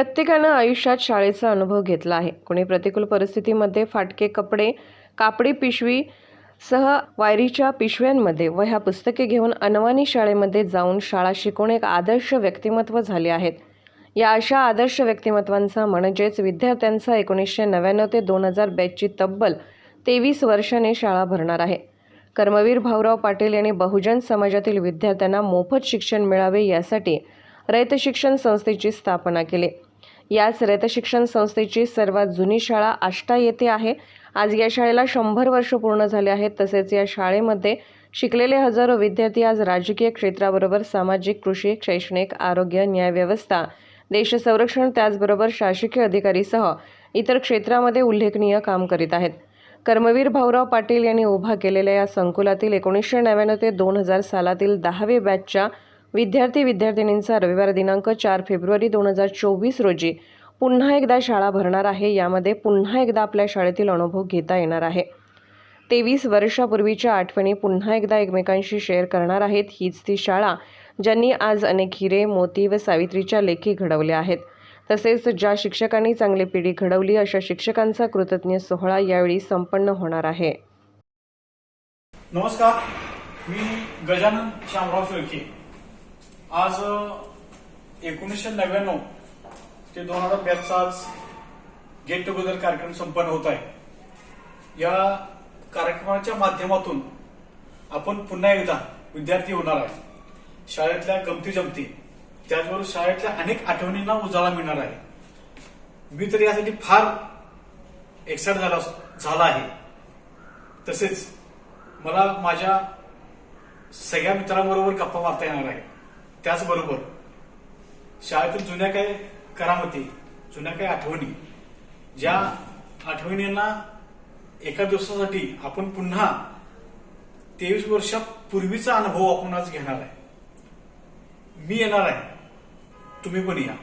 प्रत्येकानं आयुष्यात शाळेचा अनुभव घेतला आहे. कोणी प्रतिकूल परिस्थितीमध्ये फाटके कपडे कापडी पिशवी सह वायरीच्या पिशव्यांमध्ये वह्या पुस्तके घेऊन अनवानी शाळेमध्ये जाऊन शाळा शिकून एक आदर्श व्यक्तिमत्व झाले आहेत. या अशा आदर्श व्यक्तिमत्वांचा म्हणजेच विद्यार्थ्यांचा एकोणीसशे नव्याण्णव ते दोन हजार बॅचची तब्बल तेवीस वर्षाने शाळा भरणार आहे. कर्मवीर भाऊराव पाटील यांनी बहुजन समाजातील विद्यार्थ्यांना मोफत शिक्षण मिळावे यासाठी रयत शिक्षण संस्थेची स्थापना केली. याच रयत शिक्षण संस्थेची सर्वात जुनी शाळा आष्टा येथे आहे. आज या शाळेला शंभर वर्ष पूर्ण झाले आहेत. तसेच या शाळेमध्ये शिकलेले हजारो विद्यार्थी आज राजकीय क्षेत्राबरोबर सामाजिक कृषी शैक्षणिक आरोग्य न्यायव्यवस्था देश संरक्षण त्याचबरोबर शासकीय अधिकारीसह इतर क्षेत्रामध्ये उल्लेखनीय काम करीत आहेत. कर्मवीर भाऊराव पाटील यांनी उभा केलेल्या या संकुलातील एकोणीसशे नव्याण्णव ते दोन हजार सालातील दहावी बॅचच्या विद्यार्थी विद्यार्थिनींचा रविवार दिनांक चार फेब्रुवारी दोन हजार चोवीस रोजी पुन्हा एकदा शाळा भरणार आहे. यामध्ये पुन्हा एकदा आपल्या शाळेतील अनुभव घेता येणार आहे. तेवीस वर्षापूर्वीच्या आठवणी पुन्हा एकदा एकमेकांशी शेअर करणार आहेत. हीच ती शाळा ज्यांनी आज अनेक हिरे मोती व सावित्रीच्या लेखी घडवल्या आहेत. तसेच ज्या शिक्षकांनी चांगली पिढी घडवली अशा शिक्षकांचा कृतज्ञ सोहळा यावेळी संपन्न होणार आहे. नमस्कार. मी गजानन श्यामराव शेळके आज एकोणीसशे नव्याण्णव ते दोन हजार ब्याचा आज गेट टुगेदर कार्यक्रम संपन्न होत आहे. या कार्यक्रमाच्या माध्यमातून आपण पुन्हा एकदा विद्यार्थी होणार आहे. शाळेतल्या गमती जमती. त्याचबरोबर शाळेतल्या अनेक आठवणींना उजाळा मिळणार आहे. मी तर यासाठी फार एक्साइट झाला झाला आहे. तसेच मला माझ्या सगळ्या मित्रांबरोबर गप्पा मारता येणार आहे. त्याचबरोबर शाळेतील जुन्या काही करामती जुन्या काही आठवणी ज्या आठवणींना एका दिवसासाठी आपण पुन्हा तेवीस वर्षापूर्वीचा अनुभव आपण आज घेणार आहे. मी येणार आहे. तुम्ही पण या.